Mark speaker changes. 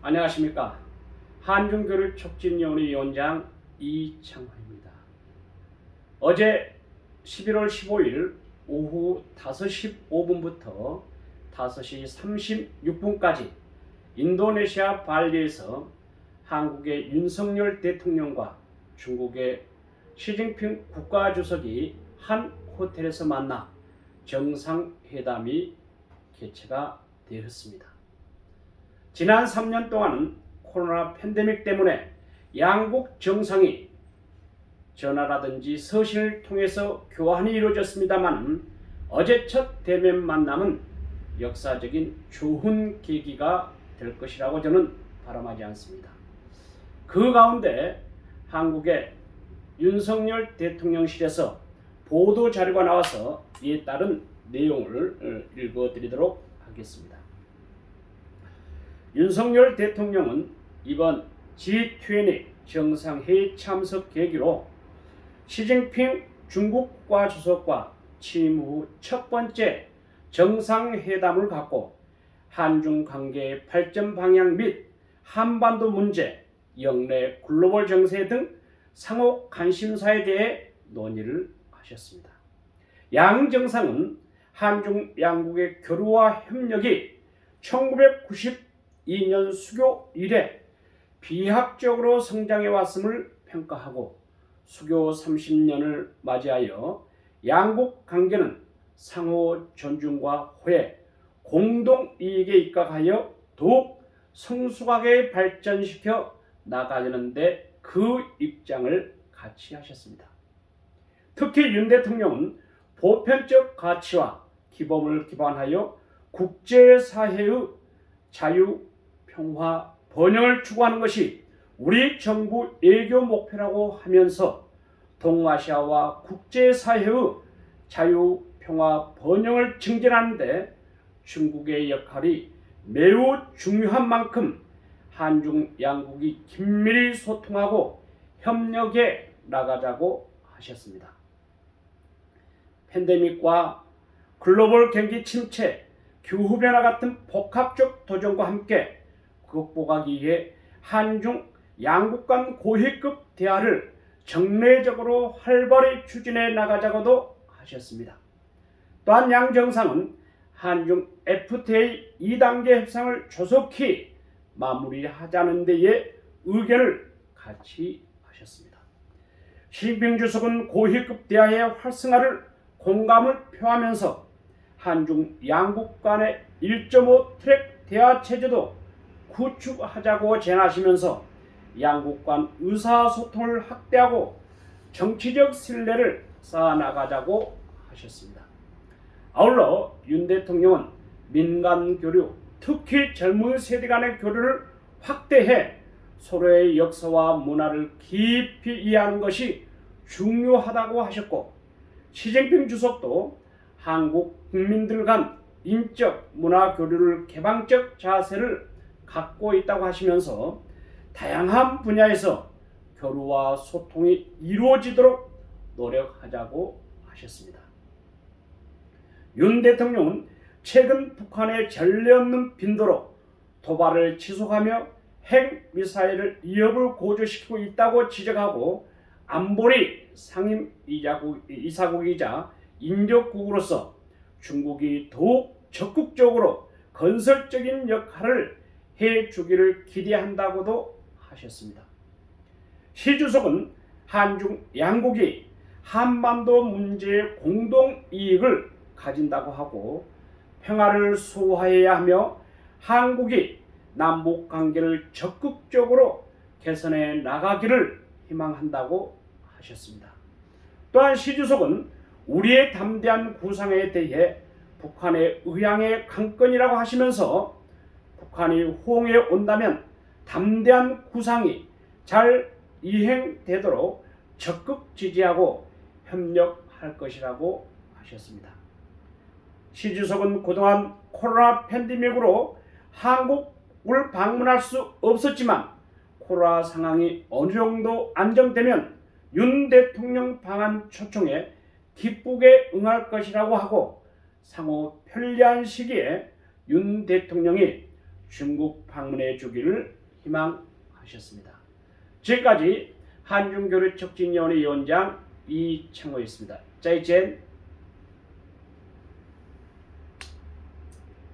Speaker 1: 안녕하십니까. 한중교류 촉진위원회 위원장 이창환입니다. 어제 11월 15일 오후 5시 15분부터 5시 36분까지 인도네시아 발리에서 한국의 윤석열 대통령과 중국의 시진핑 국가주석이 한 호텔에서 만나 정상회담이 개최가 되었습니다. 지난 3년 동안은 코로나 팬데믹 때문에 양국 정상이 전화라든지 서신을 통해서 교환이 이루어졌습니다만 어제 첫 대면 만남은 역사적인 좋은 계기가 될 것이라고 저는 바람하지 않습니다. 그 가운데 한국의 윤석열 대통령실에서 보도 자료가 나와서 이에 따른 내용을 읽어드리도록 하겠습니다. 윤석열 대통령은 이번 G20 정상회의 참석 계기로 시진핑 중국 국가주석과 취임 후 첫 번째 정상회담을 갖고 한중 관계의 발전 방향 및 한반도 문제, 영내 글로벌 정세 등 상호 관심사에 대해 논의를 하셨습니다. 양 정상은 한중 양국의 교류와 협력이 1992년 수교 이래 비합적으로 성장해 왔음을 평가하고 수교 30년을 맞이하여 양국 관계는 상호 존중과 호혜, 공동 이익에 입각하여 더욱 성숙하게 발전시켜 나가려는데 그 입장을 같이 하셨습니다. 특히 윤 대통령은 보편적 가치와 기범을 기반하여 국제사회의 자유, 평화, 번영을 추구하는 것이 우리 정부 외교 목표라고 하면서 동아시아와 국제사회의 자유, 평화, 번영을 증진하는데 중국의 역할이 매우 중요한 만큼 한중 양국이 긴밀히 소통하고 협력해 나가자고 하셨습니다. 팬데믹과 글로벌 경기 침체, 기후 변화 같은 복합적 도전과 함께 극복하기 위해 한중 양국 간 고위급 대화를 정례적으로 활발히 추진해 나가자고도 하셨습니다. 또한 양 정상은 한중 FTA 2단계 협상을 조속히 마무리하자는 데에 의견을 같이 하셨습니다. 시진핑 주석은 고위급 대화의 활성화를 공감을 표하면서 한중 양국 간의 1.5 트랙 대화 체제도 구축하자고 제안하시면서 양국 간 의사소통을 확대하고 정치적 신뢰를 쌓아나가자고 하셨습니다. 아울러 윤 대통령은 민간 교류, 특히 젊은 세대 간의 교류를 확대해 서로의 역사와 문화를 깊이 이해하는 것이 중요하다고 하셨고 시진핑 주석도 한국 국민들 간 인적 문화 교류를 개방적 자세를 갖고 있다고 하시면서 다양한 분야에서 교류와 소통이 이루어지도록 노력하자고 하셨습니다. 윤 대통령은 최근 북한의 전례 없는 빈도로 도발을 지속하며 핵 미사일을 위협을 고조시키고 있다고 지적하고 안보리 상임 이사국이자 인력국으로서 중국이 더욱 적극적으로 건설적인 역할을 해 주기를 기대한다고도 하셨습니다. 시 주석은 한중 양국이 한반도 문제의 공동 이익을 가진다고 하고 평화를 수호해야 하며 한국이 남북 관계를 적극적으로 개선해 나가기를 희망한다고 하셨습니다. 또한 시 주석은 우리의 담대한 구상에 대해 북한의 의향의 강건이라고 하시면서 북한이 호응해 온다면 담대한 구상이 잘 이행되도록 적극 지지하고 협력할 것이라고 하셨습니다. 시 주석은 그동안 코로나 팬데믹으로 한국을 방문할 수 없었지만 코로나 상황이 어느 정도 안정되면 윤 대통령 방한 초청에 기쁘게 응할 것이라고 하고 상호 편리한 시기에 윤 대통령이 중국 방문해 주기를 희망하셨습니다. 지금까지 한중교류 촉진위원회 위원장 이창호였습니다. 짜이젠